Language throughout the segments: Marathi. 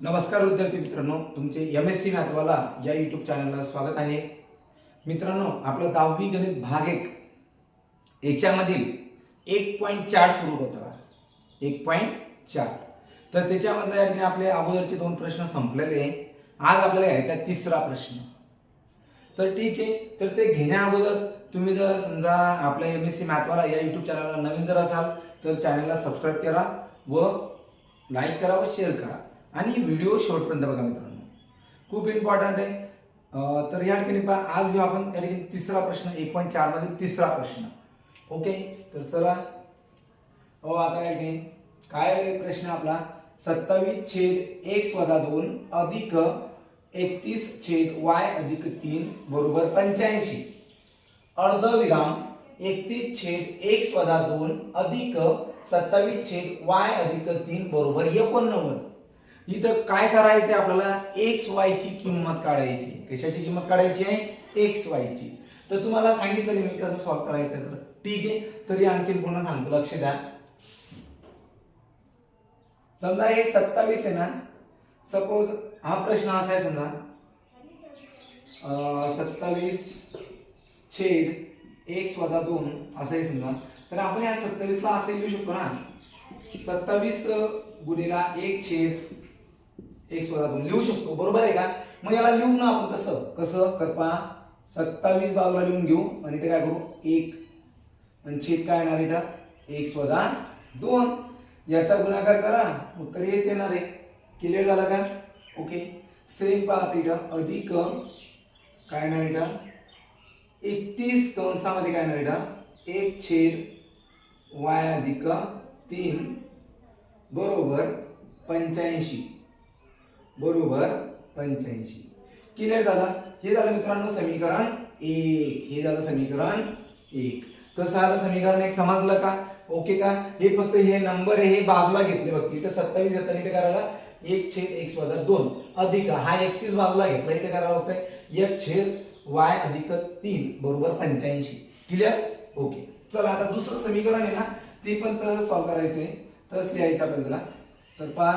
नमस्कार विद्यार्थी मित्रांनो तुमचे एम एस सी मॅथवाला या यूट्यूब चॅनलला स्वागत आहे. मित्रांनो आपलं दहावी गणित भाग एक याच्यामधील एक पॉईंट चार सुरू होता एक पॉईंट चार. तर त्याच्यामधल्या या ठिकाणी आपले अगोदरचे दोन प्रश्न संपलेले आहे. आज आपल्याला घ्यायचा तिसरा प्रश्न. तर ठीक आहे तर ते घेण्या अगोदर तुम्ही जर समजा आपल्या एम एस सी मॅथवाला या यूट्यूब चॅनलला नवीन जर असाल तर चॅनलला सबस्क्राईब करा व लाईक करा व शेअर करा. आणि व्हिडिओ शेवटपर्यंत बघा मित्रांनो. खूप इम्पॉर्टंट आहे. तर या ठिकाणी पहा आज घेऊ आपण या ठिकाणी तिसरा प्रश्न एक पॉईंट चार मधील तिसरा प्रश्न. ओके तर चला. हो आता या ठिकाणी काय प्रश्न आपला? सत्तावीस छेद एक स्वदा दोन अधिक एकतीस छेद वाय अधिक तीन बरोबर पंच्याऐंशी. अर्धविराम एकतीस छेद एक स्वदा दोन अधिक सत्तावीस छेद वाय अधिक तीन बरोबर एकोणनव्वद. इथं काय करायचंय आपल्याला? एक्स वाय ची किंमत काढायची. कशाची किंमत काढायची आहे? एक्स वाय ची. तर तुम्हाला सांगितलं मी कसं सॉल्व करायचं तर. ठीक आहे? तरी आणखीन पुन्हा सांगतो. लक्ष द्या. समजा हे सत्तावीस आहे ना? सपोज हा प्रश्न असा आहे समजा. सत्तावीस छेद एक वजा दोन असं आहे समजा. तर आपण या सत्तावीसला असे लिहू शकतो ना. सत्तावीस गुणिला एक छेद एक वजा दोन लिहू शकतो. बरोबर आहे का? मग याला लिहू ना आपण कसं कसं? कर पहा सत्तावीस बाजूला लिहून घेऊ. आणि इथे काय करू? एक. आणि छेद काय येणार इथं? एक वजा दोन. याचा गुणाकार करा. उत्तर हेच येणार आहे. क्लिअर झाला का? ओके सेम पाहत इथं. अधिक काय येणार इथं? एकतीस कंसामध्ये काय येणार इथं? एक छेद वाय अधिक तीन बरोबर पंच्याऐंशी. बरोबर पंच्याऐंशी. क्लिअर झाला? हे झालं मित्रांनो समीकरण एक. हे झालं समीकरण एक. कसं आलं समीकरण एक? समजलं का? ओके का? हे फक्त हे नंबर आहे हे बाजूला घेतले बघ. इथं सत्तावीस येतं इथे करायला एक छेद एक वजा दोन. अधिक हा एकतीस बाजूला घेतला इथे करायला लागतंय एक छेद वाय अधिक तीन बरोबर पंच्याऐंशी. क्लिअर ओके चला आता दुसरं समीकरण आहे ना ते पण तसं सॉल्व्ह करायचं आहे तसंच लिहायचं आपल्याला. तर पहा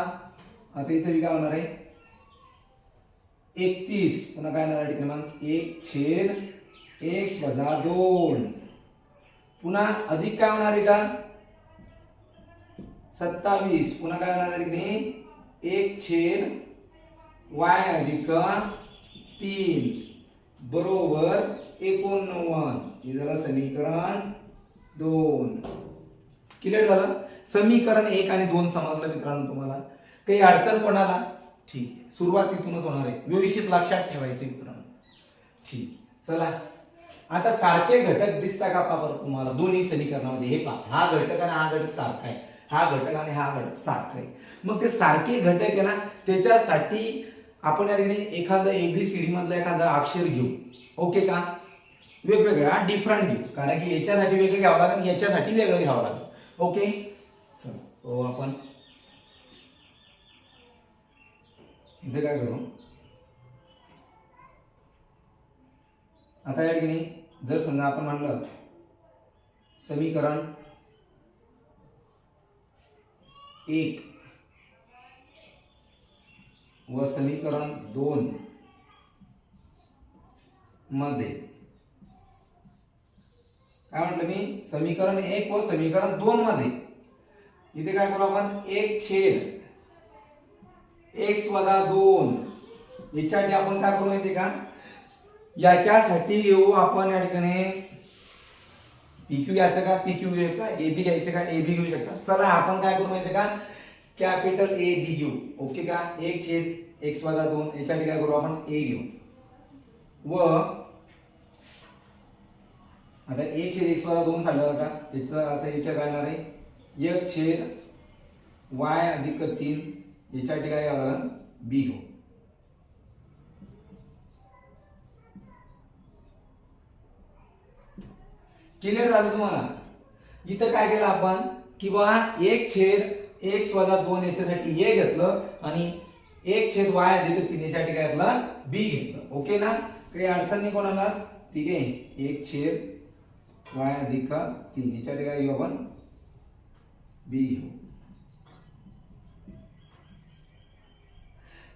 आता इथे मी काय होणार आहे? एकतीस. पुन्हा काय येणार आहे? क्रमांक एक छेद एक वजा दोन. पुन्हा अधिक काय होणार आहे का सत्तावीस. पुन्हा काय होणार आहे ठिकाणी एक छेद वाय अधिक तीन. बरोबर एकोणनव्वद. हे झालं समीकरण दोन. क्लिअर झालं? समीकरण एक आणि दोन समजलं मित्रांनो तुम्हाला. काही अडचण कोणाला? ठीक आहे. सुरुवातीतूनच होणार आहे. व्यवस्थित लक्षात ठेवायचे मित्रांनो. ठीक चला. आता सारखे घटक दिसता का पा तुम्हाला? दोन्ही समीकरणामध्ये. हे पहा. हा घटक आणि हा घटक सारखा आहे. हा घटक आणि हा घटक सारखा आहे. मग ते सारखे घटक आहे ना त्याच्यासाठी आपण या ठिकाणी एखादं एबीसीडी मधलं एखादं अक्षर घेऊ. ओके का? वेगवेगळा डिफरंट घेऊ. कारण की याच्यासाठी वेगळं घ्यावं लागेल याच्यासाठी वेगळं घ्यावं लागेल. ओके? चला. हो आपण. इथे काय करू? आता या ठिकाणी जर समजा आपण म्हणलं समीकरण एक व समीकरण दोन मध्ये काय म्हटलं मी? समीकरण एक व समीकरण दोन मध्ये. इथे काय करू आपण? एक छेद. एक्स वजा दोन. याच्यासाठी आपण काय करू माहिती का? याच्यासाठी येऊ आपण या ठिकाणी. पीक्यू घ्यायचं का? पीक्यू घेऊ का ए बी घ्यायचं का? ए बी घेऊ शकता. चला आपण काय करू माहिती का? कॅपिटल ए बी घेऊ. ओके का? एक छेद एक्स वजा दोन. याच्यासाठी काय करू आपण? ए घेऊ. व आता एक छेद एक्स वजा दोन सांगलं का याचं आता इथे काय येणार आहे? एक छेद वाय अधिक तीन. याच्यासाठी काय घ्यावं बी हो क्लिअर झालं तुम्हाला? इथं काय केलं आपण? किंवा एक छेद एक वजा दोन याच्यासाठी ए घेतलं आणि एक छेद वाय अधिक तीन याच्यासाठी काय घेतलं? बी घेतलं. ओके ना? काही अडचण नाही कोणालाच ठीक आहे. एक छेद वाय अधिक तीन याच्यासाठी काय घेऊ आपण? बी घेऊ.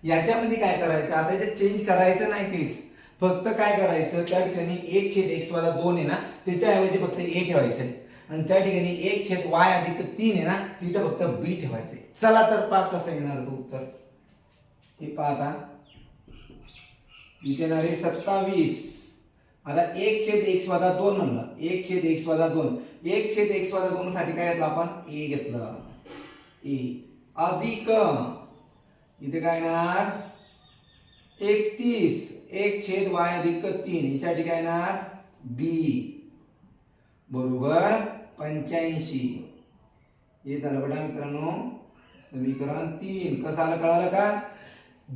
याच्यामध्ये काय करायचं? आता याच्यात चेंज करायचं नाही काहीच फक्त काय करायचं? त्या ठिकाणी एक छेद एक्स वाला दोन आहे ना त्याच्याऐवजी फक्त ए ठेवायचं आणि त्या ठिकाणी एक छेद वाय अधिक तीन आहे ना तिथं फक्त बी ठेवायचं चला तर पा कसं येणार तो उत्तर. हे पहा आता. इथे येणार आहे सत्तावीस. आता एक छेद एक्स वाजा दोन म्हणलं. एक छेद एक्स वाजा दोन. एक छेद एक्स वाजा दोन साठी काय घेतलं आपण? ए घेतलं. ए अधिक इथे काय येणार? एकतीस. एक छेद वाय अधिक तीन. याच्यासाठी काय येणार? बी. बरोबर पंच्याऐंशी. हे झालं बघा मित्रांनो. समीकरण तीन. कसं आलं कळालं का?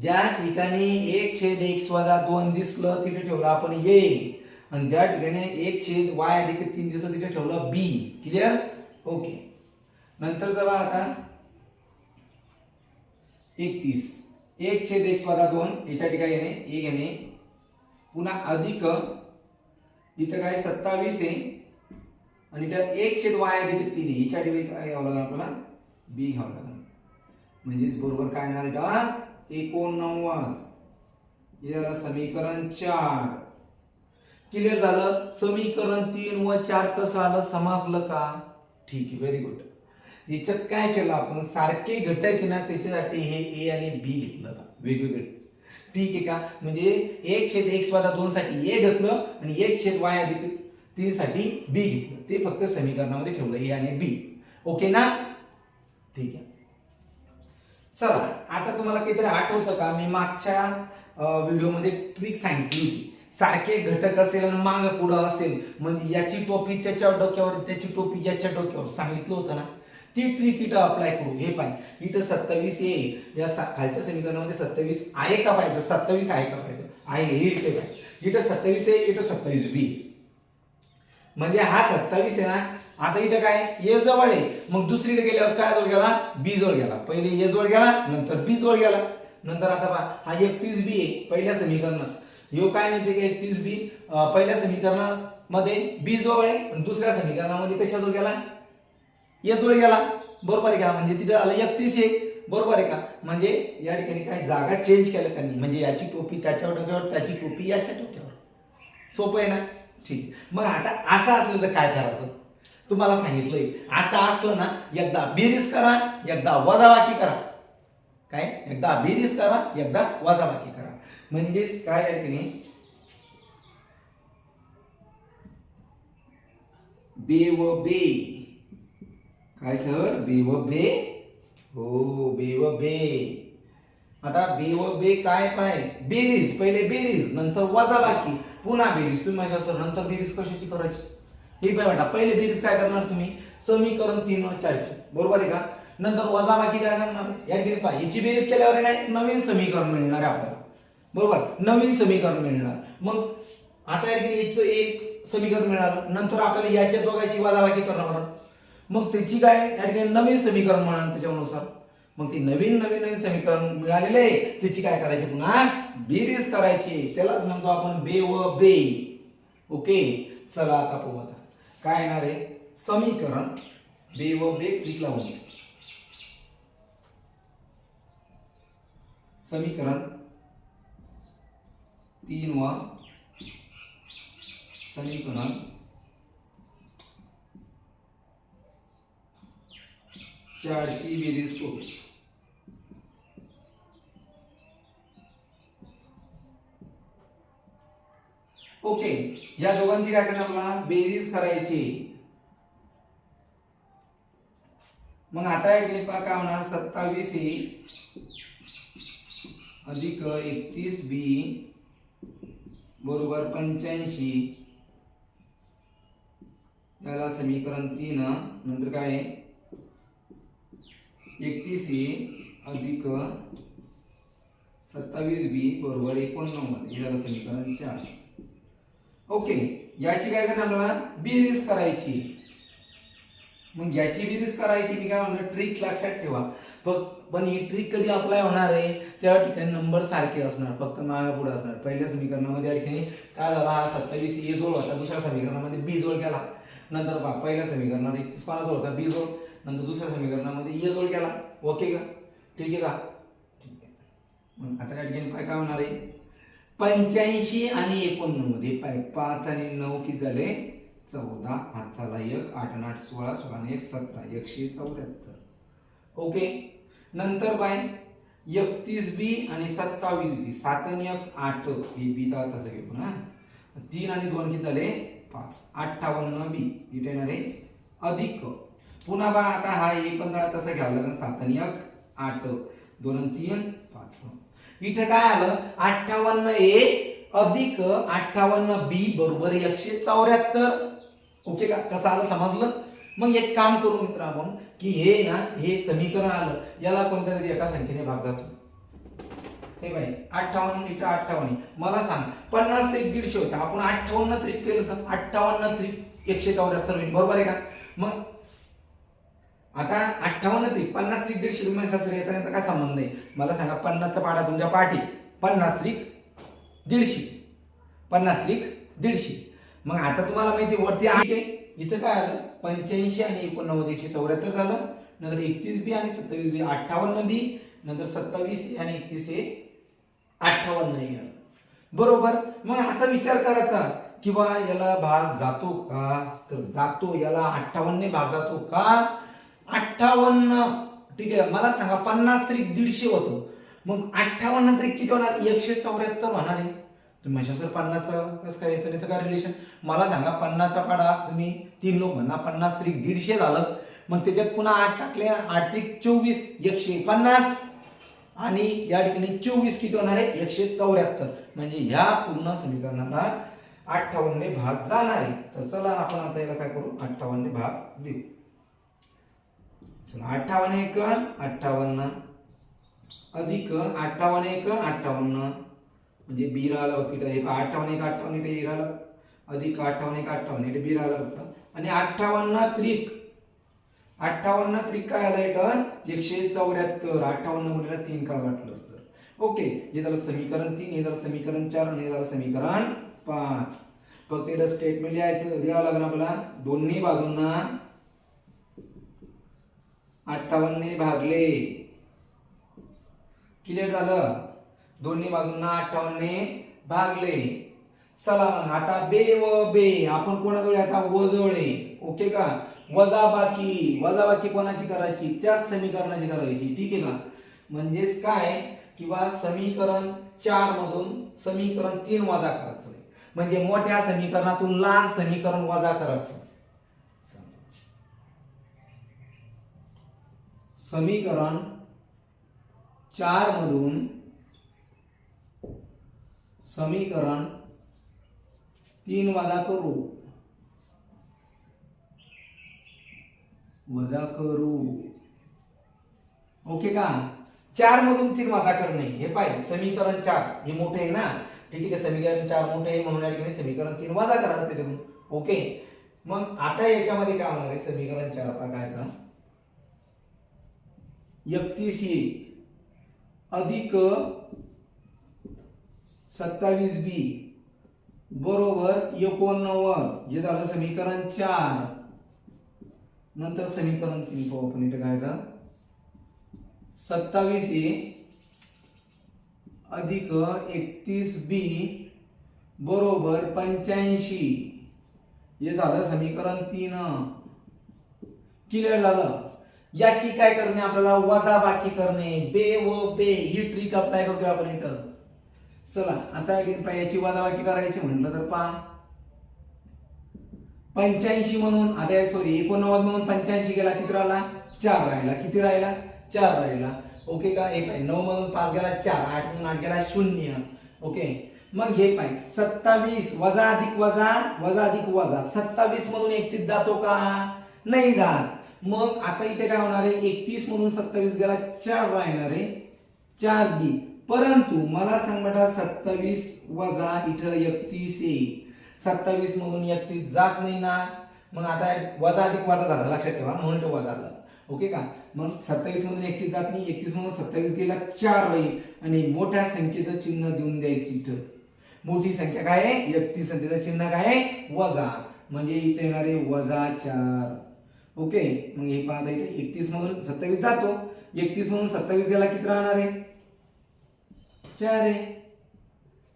ज्या ठिकाणी एक छेद एक वजा दोन दिसलं तिथे ठेवलं आपण ए. आणि ज्या ठिकाणी एक छेद वाय अधिक तीन दिसलं तिथे ठेवलं बी. क्लिअर ओके नंतर जवळ आता एकतीस. एक छेद एक्स वजा दोन याच्या ठिकाणी येणे ए घेणे पुन्हा अधिक. इथं काय? सत्तावीस आहे. आणि त्यात एक छेद वाय अधिक तीन याच्या ठिकाणी काय घ्यावं लागेल आपल्याला? बी घ्यावं लागेल म्हणजेच बरोबर काय येणार बेटा एकोणनव्वद. समीकरण चार. क्लिअर झालं? समीकरण तीन व चार कसं आलं? समजलं का? ठीक आहे व्हेरी गुड याच्यात काय केलं आपण? सारखे घटक आहे ना त्याच्यासाठी हे ए आणि बी घेतलं वेगवेगळे. ठीक आहे का? म्हणजे एक छेद एक्स वजा दोन साठी ए घेतलं आणि एक छेद वाय अधिक तीन साठी बी घेतलं. ते फक्त समीकरणामध्ये ठेवलं ए आणि बी ओके ना? ठीक आहे. चला आता तुम्हाला काहीतरी आठवतं का? मी मागच्या व्हिडिओमध्ये ट्रिक सांगितली होती. सारखे घटक असेल आणि माग पुढं असेल म्हणजे याची टोपी त्याच्या डोक्यावर त्याची टोपी याच्या डोक्यावर. सांगितलं होतं ना? ती ट्रिक इथं अप्लाय करू. हे पाहिजे इथं सत्तावीस ए. या खालच्या समीकरणामध्ये सत्तावीस आहे का पाहिजे? सत्तावीस आहे का पाहिजे? आहे हे इथे इथं सत्तावीस आहे इथं सत्तावीस बी. म्हणजे हा सत्तावीस आहे ना आता इथं काय? ए जवळ आहे. मग दुसरीकडे गेल्यावर काय जवळ गेला? बी जवळ गेला. पहिले ए जवळ गेला नंतर बी जवळ गेला. नंतर आता पहा हा एकतीस बी आहे पहिल्या समीकरणात. यो काय म्हणते की एकतीस बी? पहिल्या समीकरणामध्ये बी जवळ आहे आणि दुसऱ्या समीकरणामध्ये कशा जवळ गेला? एच वर गेला बरोबर आहे का? म्हणजे तिथे आलं एकतीस एक बरोबर आहे का? म्हणजे या ठिकाणी काय जागा चेंज केल्या त्यांनी. म्हणजे याची टोपी त्याच्या डोक्यावर त्याची टोपी याच्या डोक्यावर. सोपं आहे ना? ठीक. मग आता असं असलं तर काय करायचं? तुम्हाला सांगितलंय. असं असलं ना एकदा बेरीज करा एकदा वजाबाकी करा. काय? एकदा बेरीज करा एकदा वजाबाकी करा. म्हणजेच काय या ठिकाणी बे व बे. काय सर? बे व बे? हो बे व बे. आता बे व बे काय पाय? बेरीज पहिले बेरीज नंतर वजाबाकी पुन्हा बेरीज. तुम्ही माझ्या सर नंतर बेरीज कशाची करायची? हे पाय बेटा पहिले बेरीज काय करणार तुम्ही? समीकरण तीन व चारचे. बरोबर आहे का? नंतर वजा बाकी काय करणार? या ठिकाणी पाय याची बेरीज केल्यावर नाही नवीन समीकरण मिळणार आहे आपल्याला. बरोबर? नवीन समीकरण मिळणार. मग आता या ठिकाणी याचं एक समीकरण मिळालं. नंतर आपल्याला याच्या दोघांची वजाबाकी करणं पडणार मग त्याची काय? या ठिकाणी नवीन समीकरण म्हणाल त्याच्यानुसार. मग ती नवीन नवीन नवीन समीकरण मिळालेले आहे. त्याची काय करायची पुन्हा बेरीज करायची त्यालाच म्हणतो आपण बे व बे ओके चला आता पाहू आता. काय येणार आहे? समीकरण बे व बे क्लिक लावून समीकरण तीन व समीकरण चारची बेरीज करू ओके या दोघांची काय करणार मला? बेरीज करायची. मग आता एक ठिकाणी काय होणार? सत्तावीस ए अधिक एकतीस बी बरोबर पंच्याऐंशी. याला समीकरण तीन नंतर काय? आहे एकतीस ए अधिक सत्तावीस बी बरोबर एकोणनव्वद. हे झालं समीकरण चार. ओके याची काय करणार आपल्याला? बेरीज करायची. मग याची बेरीज करायची मी काय म्हणतो ट्रिक लक्षात ठेवा. फक्त पण ही ट्रिक कधी अप्लाय होणार आहे? त्या ठिकाणी नंबर सारखे असणार फक्त मागे पुढे असणार. पहिल्या समीकरणामध्ये या ठिकाणी काय झाला? सत्तावीस ए जोड होता दुसऱ्या समीकरणामध्ये बी जोड केला. नंतर पहिल्या समीकरणात एकतीस पाला जोड होता? बी जोड. नंतर दुसऱ्या समीकरणामध्ये ये जोड केला. ओके का? ठीक आहे का? ठीक आहे. मग आता या ठिकाणी पाय काय होणार आहे? पंच्याऐंशी आणि एकोणनव्वद. हे पाय पाच आणि नऊ किती झाले चौदा. हात झाला एक. आठ आणि आठ सोळा. सोळा आणि एक सतरा. एकशे चौऱ्याहत्तर. ओके. नंतर बाय एकतीस बी आणि सत्तावीस बी. सात आणि एक आठ. हे बी तर तसं घेऊ हां? तीन आणि दोन किती झाले पाच. अठ्ठावन्न बी. इथे येणार आहे अधिक. पुन्हा बा आता हा एक पण तसं घ्यावं लागेल सात आणि एक आठ दोन तीन पाच. इथं काय आलं? अठ्ठावन्न ए अधिक अठ्ठावन्न बी बरोबर एकशे चौऱ्याहत्तर. ओके का? कसं आलं? समजलं? मग एक काम करू मित्र आपण की हे ना हे समीकरण आलं. याला कोणत्या तरी एका संख्येने भाग जातो. हे बाई अठ्ठावन्न इथं अठ्ठावन्न. मला सांग पन्नास ते दीडशे होता. आपण अठ्ठावन्न त्रिक केलं तर अठ्ठावन्न त्रिक एकशे चौऱ्याहत्तर होईल. बरोबर आहे का? मग आता अठ्ठावन्न स्त्री पन्नास त्रिक दीडशे तुम्ही शास्त्र येताना काय संबंध आहे मला सांगा पन्नासचा पाडा तुमच्या पाठी. पन्नास स्त्रीक दीडशे. पन्नास स्त्रीक दीडशे. मग आता तुम्हाला माहिती वरती आहे इथं. काय आलं? पंच्याऐंशी आणि एकोणनव्वद एकशे चौऱ्याहत्तर झालं. नंतर एकतीस बी आणि सत्तावीस बी अठ्ठावन्न बी. नंतर सत्तावीस आणि एकतीस हे अठ्ठावन्न बरोबर? मग असा विचार करायचा की बा याला भाग जातो का? तर जातो याला अठ्ठावन्न भाग जातो का? अठ्ठावन्न ठीक आहे. मला सांगा पन्नास तरी दीडशे होतं. मग अठ्ठावन्न तरी किती होणार? एकशे चौऱ्याहत्तर होणार आहे. तुम्ही म्हणशाल सर पन्नासचं कसं काय याचं नाही काय रिलेशन मला सांगा पन्नासचा पाडा तुम्ही तीन लोक म्हणा पन्नास तरी दीडशे झालं. मग त्याच्यात पुन्हा आठ टाकले आठ त्रिक चोवीस एकशे पन्नास. आणि या ठिकाणी चोवीस किती होणार आहे? एकशे चौऱ्याहत्तर. म्हणजे ह्या पूर्ण समीकरणाला अठ्ठावन्नने भाग जाणार आहे. तर चला आपण आता याला काय करू? अठ्ठावन्नने भाग देऊ. चला अठ्ठावन्न एक अठ्ठावन्न. अधिक अठ्ठावन्न एक अठ्ठावन्न. म्हणजे बी राहिला बघ हे पहा, अठ्ठावन्न एक अठ्ठावन्न इथे ए राहिला. अधिक अठ्ठावन्न एक अठ्ठावन्न. इथे बी राहिला फक्त. आणि अठ्ठावन्न त्रिक. अठ्ठावन्न त्रिक काय आलं इथं एकशे चौऱ्याहत्तर. अठ्ठावन्न गुणिला तीन का वाटलं तर ओके हे झालं समीकरण तीन हे झालं समीकरण चार आणि हे झालं समीकरण पाच. फक्त इथं स्टेटमेंट लिहायचं. लिहावं लागणार आपल्याला. दोन्ही बाजूंना अठ्ठावन्नने भागले. क्लिअर झालं? दोन्ही बाजूंना अठ्ठावन्नने भागले. चला मग आता बे व बे आपण कोणाकडे आता वजवळे ओके का? वजा बाकी वजा बाकी कोणाची करायची? त्याच समीकरणाची करायची. ठीक आहे का म्हणजेच काय? किंवा समीकरण चार मधून समीकरण तीन वजा करायचं म्हणजे मोठ्या समीकरणातून लहान समीकरण वजा करायचं. समीकरण चार मधून समीकरण तीन वजा करू. वजा करू. ओके का? चार मधून तीन वजा करणे. हे पाहिजे समीकरण चार. हे मोठे आहे ना? ठीक आहे समीकरण चार मोठे आहे म्हणून या ठिकाणी समीकरण तीन वजा करायचं त्याच्यातून. ओके. मग आता याच्यामध्ये काय होणार आहे? समीकरण चार आता काय करा एकतीस ए अधिक सत्तावीस बी. बरोबर एकोणनव्वद. हे झालं समीकरण चार. नंतर समीकरण तीन पाहू आपण इथे काय का सत्तावीस ए. अधिक एकतीस बी. बरोबर पंच्याऐंशी. हे झालं समीकरण तीन. क्लिअर झालं? याची काय करणे? आपल्याला वजा बाकी करणे. बे व बे ही ट्रिक अप्लाय करतोय आपण इथं. चला आता याची वजा बाकी करायची म्हटलं तर पहा. पंच्याऐंशी म्हणून आता सॉरी एकोणनव्वद म्हणून पंच्याऐंशी गेला किती राहिला? चार राहिला. किती राहिला? चार राहिला. ओके का? एक आहे. नऊ मधून पाच गेला चार. आठ म्हणून आठ गेला शून्य. ओके मग हे पाय. सत्तावीस वजा अधिक वजा वजा अधिक वजा. सत्तावीस मधून एकतीस जातो का? नाही जात. मग आता इथे काय होणार आहे? एकतीस म्हणून सत्तावीस गेला चार राहणार आहे. चार बी. परंतु मला सांग बेटा सत्तावीस वजा इथं एकतीस येईल सत्तावीस मधून एकतीस जात नाही ना. मग आता वजा अधिक वजा झाला लक्षात ठेवा म्हणून तो वजा झाला. ओके का? मग सत्तावीस मधून एकतीस जात नाही एकतीस मधून सत्तावीस गेला चार राहील. आणि मोठ्या संख्येचं चिन्ह देऊन द्यायचं इथं. मोठी संख्या काय आहे? एकतीस संख्येचं चिन्ह काय आहे? वजा. म्हणजे इथे येणार आहे वजा चार. ओके मग हे पाहता इथे एकतीस मधून सत्तावीस जातो. एकतीस मधून सत्तावीस गेला किती राहणार आहे? चार आहे.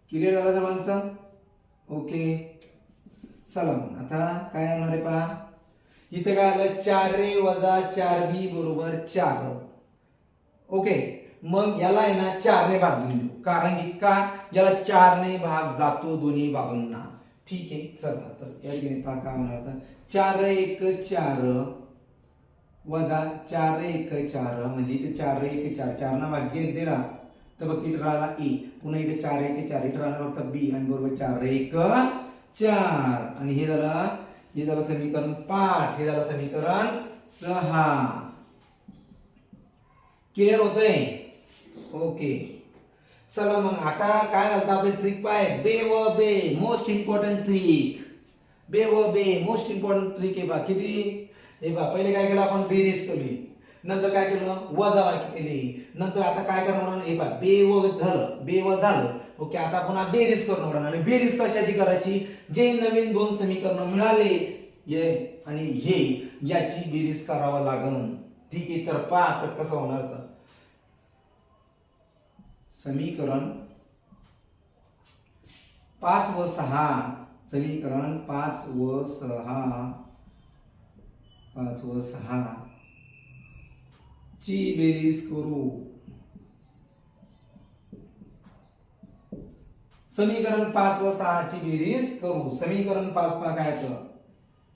क्लिअर झाला सर्वांचा? ओके. चला मग आता काय होणार आहे पहा. इथे काय आलं? चार रे वजा चार बी बरोबर चार. ओके मग याला आहे ना चारने भाग घेऊन देऊ. कारण की का? याला चारने भाग जातो दोन्ही बाजूंना. ठीक आहे चला तर या ठिकाणी पहा काय होणार आता. चार एक चार वजा चार एक चार म्हणजे इथे चार एक चार चार ना भाग्य दिला तर बघ इथे राहिला ए पुन्हा इथे चार एक चार इथे राहणार फक्त बी आणि बरोबर चार एक चार. आणि हे झालं हे झालं समीकरण पाच हे झालं समीकरण सहा. क्लिअर होतंय? ओके चला मग आता काय झालं आपली ट्रिक पाय. बे व बे मोस्ट इम्पॉर्टंट ट्रिक बे व बे मोस्ट इम्पॉर्टंट ट्रिक आहे बा. किती? हे बा पहिले काय केलं आपण? बेरीज केली. नंतर काय केलं? वजाबाकी केली. नंतर आता काय करणार म्हणून? हे बा बे व झालं. बे व झालं. ओके आता पुन्हा बेरीज करणं म्हणून. आणि बेरीज कशाची करायची? जे नवीन दोन समीकरण मिळाले ये आणि हे याची बेरीज करावं लागन. ठीक आहे तर पहा तर कसं होणार तर. समीकरण पाच व सहा समीकरण पाच व सहा पाच व सहा. ची बेरीज करू. समीकरण पाच व सहाची बेरीज करू. समीकरण पाच पा काय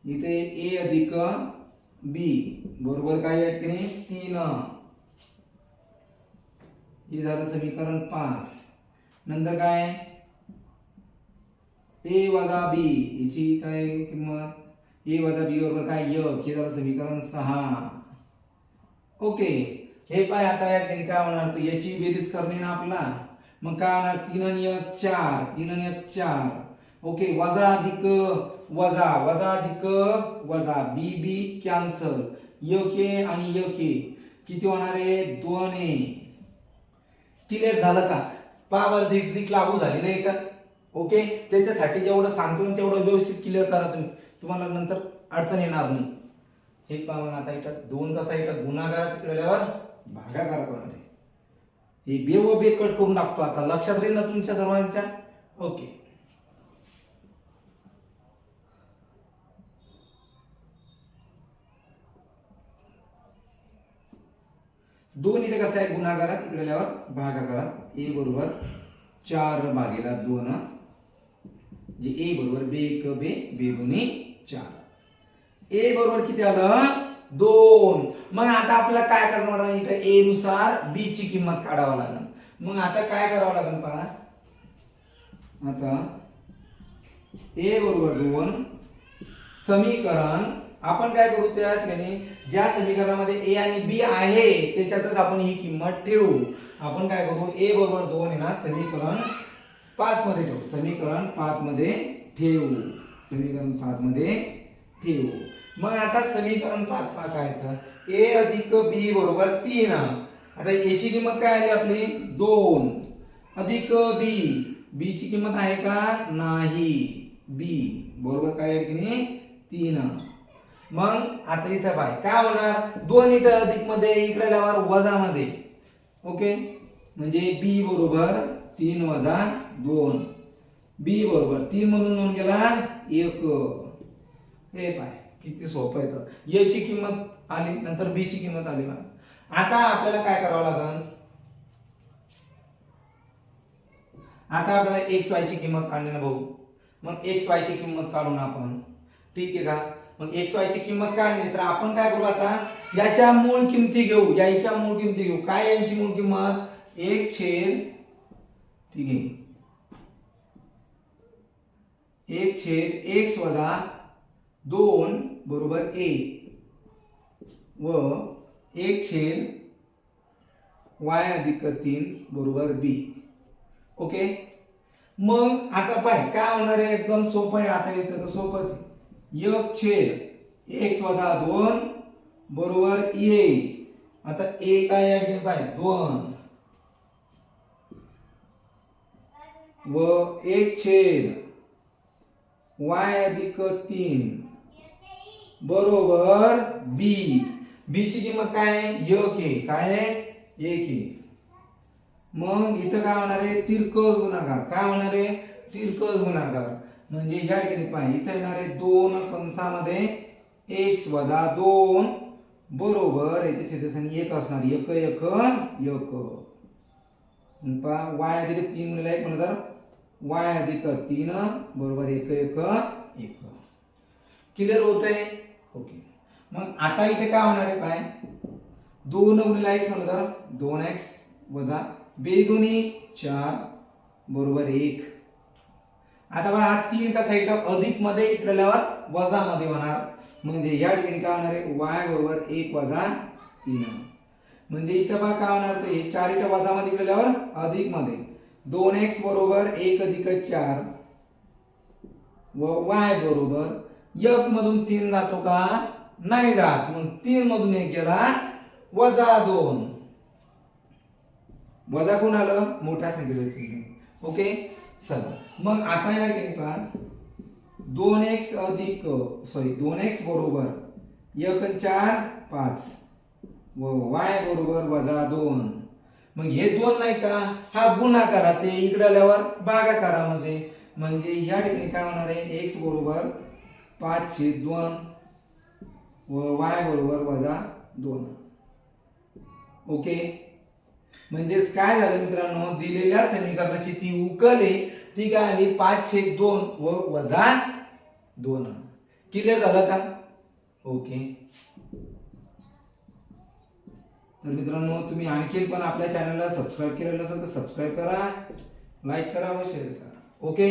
इथे ए अधिक बी. बरोबर काय या ठिकाणी तीन. हे झालं समीकरण पाच. नंतर काय? ए वजा बी. याची काय किंमत? ए वजा बी बरोबर काय? यक. हे झालं समीकरण सहा. ओके. हे पाय आता या ठिकाणी काय होणार? तर याची बेरीज करणे ना आपला. मग काय होणार? तीन आणि एक चार. तीन आणि एक चार. ओके. वजा अधिक वजा. वजा अधिक वजा. B B cancel. एक ए आणि य के किती होणार आहे? दोन ए. क्लिअर झालं का? पावरची ट्रिक लागू झाली नाही का? ओके त्याच्यासाठी जेवढं सांगतो तेवढं व्यवस्थित क्लिअर करा तुम्ही. तुम्हाला नंतर अडचण येणार नाही. हे पाहून आता इथं दोन कसा इथं गुन्हागारात तिकडल्यावर भागाकार होणार आहे. हे बे व बे कट करून टाकतो आता. लक्षात राहील ना तुमच्या सर्वांच्या? ओके दोन इथे कसं आहे? गुन्हागारात तिकडल्यावर भागाकारात. ए बरोबर चार भागेला दोन. जे ए बरोबर बे एक बे बे दोन्ही चार. ए बरोबर किती आलं? दोन. मग आता आपल्याला काय करणार इथं? ए नुसार बी ची किंमत काढावं लागेल. मग आता काय करावं लागेल पहा? आता ए बरोबर दोन. समीकरण आपण काय करू त्या ठिकाणी ज्या समीकरणामध्ये ए आणि बी आहे त्याच्यातच आपण ही किंमत ठेवू. आपण काय करू? ए बरोबर दोन आहे ना समीकरण पाच मध्ये ठेवू. समीकरण पाच मध्ये ठेवू. समीकरण पाच मध्ये ठेवू. मग आता समीकरण पाच पाच काय तर ए अधिक बी बरोबर तीन. आता एची किंमत काय आली आपली? दोन. अधिक बी बी ची किंमत आहे का? नाही. बी बरोबर काय आहे की नाही? तीन. मग आता इथं पाय. काय होणार? दोन इथं अधिकमध्ये इकडे आल्यावर वजा मध्ये ओके म्हणजे बी बरोबर तीन वजा दोन. बी बरोबर तीन मधून दोन गेला एक. हे पाय किती सोपं येतं याची किंमत आली नंतर बी ची किंमत आली बा आता आपल्याला काय करावं लागेल आता आपल्याला एक्स वाय ची किंमत काढली ना भाऊ मग एक्स वाय ची किंमत काढून आपण. ठीक आहे का? मग एक्स वाय ची किंमत काढली तर आपण काय करू आता? याच्या मूळ किमती घेऊ. याच्या मूळ किमती घेऊ. काय यांची मूळ किंमत? एक छेद ठीक आहे. एक छेद एक्स वजा दोन बरोबर ए व एक छेद वाय अधिक तीन बरोबर बी ओके मग आता पाय काय होणार आहे? एकदम सोपं आहे. आता येतं तर सोपंच आहे. एक छेद एक स्वतः दोन बरोबर ए आता एक आहे या पाय? दोन. व एक छेद. वाय अधिक तीन. बरोबर बी बी ची किंमत काय आहे? एक आहे. काय आहे? एक आहे. मग इथं काय होणार आहे? तिरकस गुणाकार. काय होणार आहे? तिरकस गुणाकार. म्हणजे ह्या ठिकाणी पहा इथे येणार आहे दोन कंसामध्ये एक्स वजा दोन बरोबर याच्या छेदस्थानी एक असणार एक एक एक. पहा वाय अधिक तीन गुणिले एक म्हणलं तर वाय अधिक तीन बरोबर एक एक एक. क्लिअर आहे ओके मग आता इथे काय होणार आहे पाय? दोन गुणिले एक्स म्हणलं तर दोन एक्स वजा बे दोन्ही चार बरोबर एक. आता बघा हा तीन साईड इथं अधिकमध्ये इकडे वजामध्ये वजा मध्ये होणार. म्हणजे या ठिकाणी काय होणार आहे? वाय बरोबर एक वजा तीन. म्हणजे इथं बघा काय होणार ते चार इथं वजा मध्ये इकडे अधिकमध्ये. दोन एक्स बरोबर एक अधिक चार. व वाय बरोबर एक मधून तीन जातो का? नाही जात. मग तीन मधून एक गेला वजा दोन. वजा कोण आलं? मोठ्या संख्येचं ओके? चला. मग आता या ठिकाणी पहा दोन एक्स अधिक सॉरी दोन एक्स बरोबर एक चार पाच. व वाय बरोबर वजा दोन. मग हे दोन नाही का? हा गुणाकारा ते इकडे आल्यावर भागाकारामध्ये. म्हणजे या ठिकाणी काय होणार आहे? एक्स बरोबर पाच छेद दोन. व वाय बरोबर वजा दोन. ओके? म्हणजेच काय झालं मित्रांनो? दिलेल्या समीकरणाची ती उकल आहे ती काय आली? पाच छेद दोन व वजा दोन. क्लिअर झालं का? ओके तर मित्रांनो तुम्ही आणखी पण आपल्या चॅनलला सबस्क्राईब केलेलं असेल तर सबस्क्राईब करा लाईक करा व शेअर करा. ओके